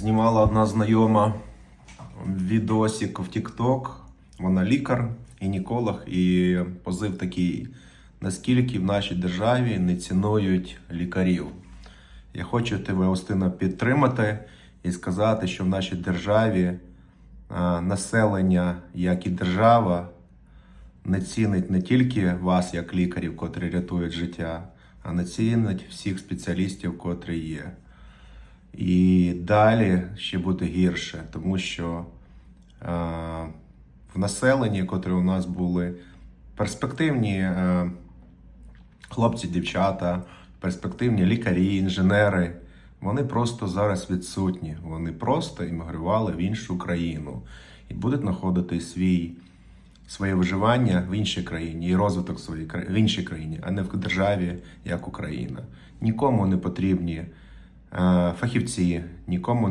знімала одна знайома відосик в TikTok. Вона лікар, гінеколог, і позив такий: наскільки в нашій державі не цінують лікарів. Я хочу тебе, Остина, підтримати і сказати, що в нашій державі населення, як і держава, не цінить не тільки вас, як лікарів, котрі рятують життя, а не цінить всіх спеціалістів, котрі є. І далі ще буде гірше, тому що е, в населенні, котрі у нас були перспективні е, хлопці, дівчата, перспективні лікарі, інженери, вони просто зараз відсутні. Вони просто іммігрували в іншу країну і будуть знаходити свій, своє виживання в іншій країні і розвиток своєї в іншій країні, а не в державі, як Україна. Нікому не потрібні фахівці, нікому